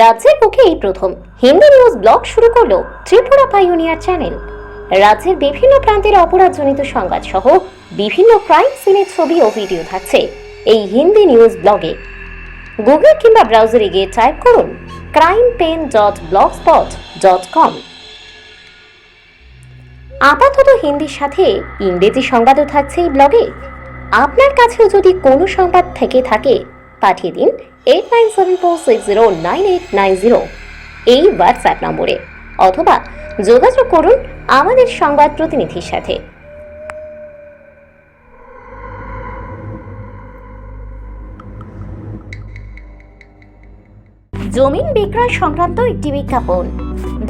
রাজ্যের বুকে এই প্রথম। হিন্দি নিউজ ব্লগ শুরু করল ত্রিপুরা পাইওনিয়ার চ্যানেল। রাজ্যের বিভিন্ন প্রান্তের অপরাধজনিত সংবাদ সহ বিভিন্ন ক্রাইম সিনের ছবি ও ভিডিও থাকছে এই হিন্দি নিউজ ব্লগে। গুগল কিংবা ব্রাউজারে গিয়ে টাইপ করুন crime pen dot blog spot dot com আপাতত হিন্দির সাথে ইংরেজি সংবাদও থাকছে এই ব্লগে। আপনার কাছেও যদি কোনো সংবাদ থেকে থাকে, পাঠিয়ে দিন eight nine seven four six zero nine eight nine zero এই হোয়াটসঅ্যাপ নম্বরে অথবা যোগাযোগ করুন আমাদের সংবাদ প্রতিনিধির সাথে। জমিন বিক্রয় সংক্রান্ত একটি বিজ্ঞাপন।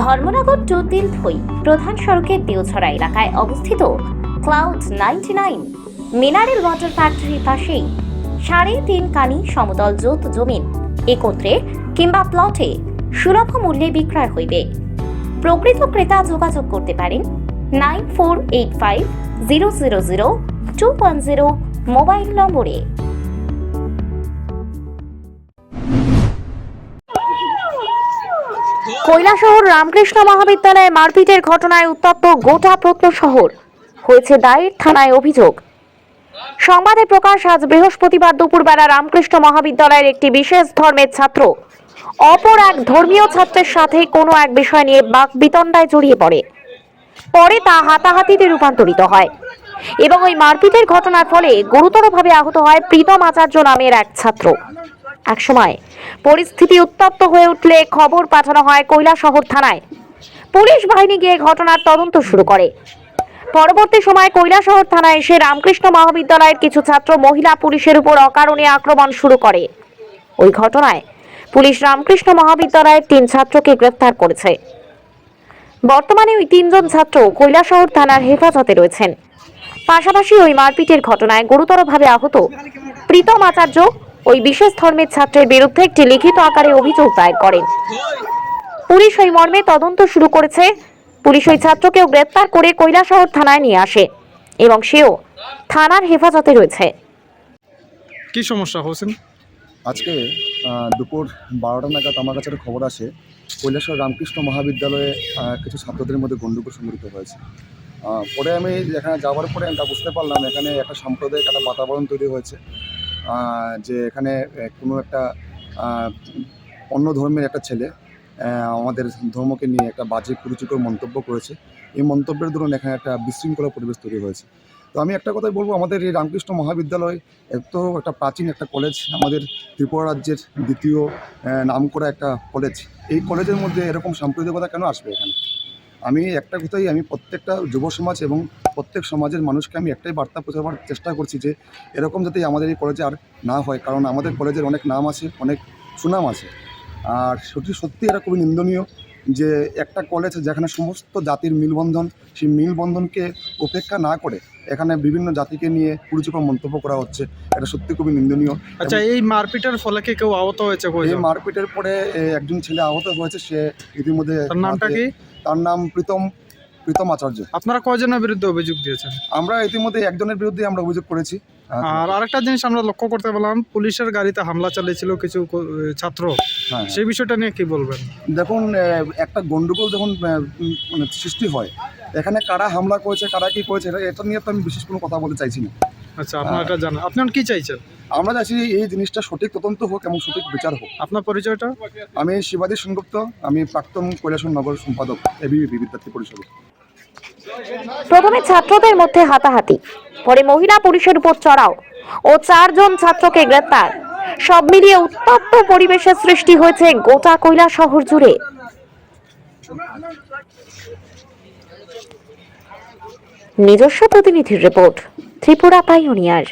ধর্মনগর টুদিল ভই প্রধান সড়কের দেওছড়া এলাকায় অবস্থিত cloud ninety nine mineral water ফ্যাক্টরির পাশেই সাড়ে তিন কানি সমতল জোত জমিন। একত্রে কিংবা প্লটে সুলভ মূল্যে বিক্রয় হইবে। প্রকৃত ক্রেতা যোগাযোগ করতে পারেন nine four eight five zero zero zero two one zero mobile নম্বরে। কৈলাসহর রামকৃষ্ণ মহাবিদ্যালয়ে মারপিটের ঘটনায় উত্তপ্ত গোটা প্রত্ন শহর। হয়েছে দায়ের থানায় অভিযোগ। সংবাদে প্রকাশ, আজ বৃহস্পতিবার দুপুরবেলা রামকৃষ্ণ মহাবিদ্যালয়ের একটি বিশেষ ধর্মের ছাত্র, অপর এক ধর্মীয় ছাত্রের সাথে কোনো এক বিষয় নিয়ে বাক বিতণ্ডায় জড়িয়ে পড়ে। পরে তা হাতাহাতিতে রূপান্তরিত হয় এবং ওই মারপিটের ঘটনার ফলে গুরুতরভাবে আহত হয় প্রীতম আচার্য নামের এক ছাত্র। একসময় পরিস্থিতি উত্তপ্ত হয়ে উঠলে খবর পাঠানো হয় কৈলাসহর থানায়। পুলিশ বাহিনী গিয়ে ঘটনার তদন্ত শুরু করে। পরবর্তী সময় কৈলাসহর থানায় এসে রামকৃষ্ণ মহাবিদ্যালয়ের কিছু ছাত্র মহিলা পুলিশের উপর অকারণে আক্রমণ শুরু করে। ওই ঘটনায় পুলিশ রামকৃষ্ণ মহাবিদ্যালয়ের তিন ছাত্রকে গ্রেফতার করেছে। বর্তমানে ওই তিনজন ছাত্র কৈলাসহর থানার হেফাজতে রয়েছেন। পাশাপাশি ওই মারপিটের ঘটনায় গুরুতরভাবে আহত প্রীতম আচার্য ওই বিশেষ ধর্মের ছাত্রের বিরুদ্ধে একটি লিখিত আকারে অভিযোগ দায়ের করেন। পুলিশ ওই মর্মে তদন্ত শুরু করেছে পুলিশ ওই ছাত্রকেও গ্রেপ্তার করে কৈলাসহর থানায় নিয়ে আসে এবং সেও থানার হেফাজতে রয়েছে। কি সমস্যা হোসেন? আজকে দুপুর বারোটা নাগাদ আমার কাছে একটা খবর আসে। কৈলাসর রামকৃষ্ণ মহাবিদ্যালয়ে কিছু ছাত্রদের মধ্যে গণ্ডগোল সংঘটিত হয়েছে। পরে আমি এখানে যাওয়ার পরে এটা বুঝতে পারলাম এখানে একটা সাম্প্রদায়িক একটা বাতাবরণ তৈরি হয়েছে। যে এখানে কোনো একটা অন্য ধর্মের একটা ছেলে আমাদের ধর্মকে নিয়ে একটা বাজে কুরুচিকর মন্তব্য করেছে। এই মন্তব্যের দরুন এখানে একটা বিশৃঙ্খলা পরিবেশ তৈরি হয়েছে। তো আমি একটা কথাই বলব, আমাদের এই রামকৃষ্ণ মহাবিদ্যালয় এত একটা প্রাচীন একটা কলেজ আমাদের ত্রিপুরা রাজ্যের দ্বিতীয় নাম করা একটা কলেজ এই কলেজের মধ্যে এরকম সাম্প্রদায়িকতা কেন আসবে এখানে? আমি একটা কথাই, আমি প্রত্যেকটা যুব সমাজ এবং প্রত্যেক সমাজের মানুষকে আমি একটাই বার্তা পৌঁছাবার চেষ্টা করছি যে, এরকম যাতে আমাদের এই কলেজে আর না হয়। কারণ আমাদের কলেজের অনেক নাম আছে, অনেক সুনাম আছে। আর সত্যি সত্যি এটা খুবই নিন্দনীয় যে একটা কলেজ যেখানে সমস্ত জাতির মিলবন্ধন সেই মিলবন্ধনকে উপেক্ষা না করে এখানে বিভিন্ন জাতিকে নিয়ে কুরুচিকর মন্তব্য করা হচ্ছে এটা সত্যি খুবই নিন্দনীয়। আচ্ছা এই মারপিটের ফলে কি কেউ আহত হয়েছে এই মারপিটের পরে একজন ছেলে আহত হয়েছে সে ইতিমধ্যে তার নামটা কি? তার নাম প্রীতম প্রীতম আচার্য। আপনারা কয়জনের বিরুদ্ধে অভিযোগ দিয়েছেন? আমরা ইতিমধ্যে একজনের বিরুদ্ধে আমরা অভিযোগ করেছি। আর আরেকটা জিনিস আমরা লক্ষ্য করতে পেলাম পুলিশের গাড়িতে হামলা চালিয়েছিল কিছু ছাত্র। হ্যাঁ। সেই বিষয়টা নিয়ে কি বলবেন? দেখুন একটা গন্ডগোল যখন মানে সৃষ্টি হয় এখানে কারা হামলা করেছে কারা কি করেছে এটা এটা নিয়ে তো আমি বিশেষ কোনো কথা বলতে চাইছি না। আচ্ছা আপনার এটা জানেন। আপনার কি চাইছেন? আমরা চাইছি এই জিনিসটা সঠিক তদন্ত হোক এবং সঠিক বিচার হোক। আপনার পরিচয়টা? আমি শিবাদী সেনগুপ্ত আমি প্রাক্তন কৈলাসন নগর সম্পাদক এবিপি বিদ্যার্থী পরিষদ। প্রথমে ছাত্রদের মধ্যে হাতাহাতি। পরে মহিলা পুলিশের উপর চড়াও ও চারজন ছাত্রকে গ্রেপ্তার। সব মিলিয়ে উত্তপ্ত পরিবেশের সৃষ্টি হয়েছে গোটা কৈলা শহর জুড়ে। নিজস্ব প্রতিনিধির রিপোর্ট, ত্রিপুরা পাইওনিয়ার।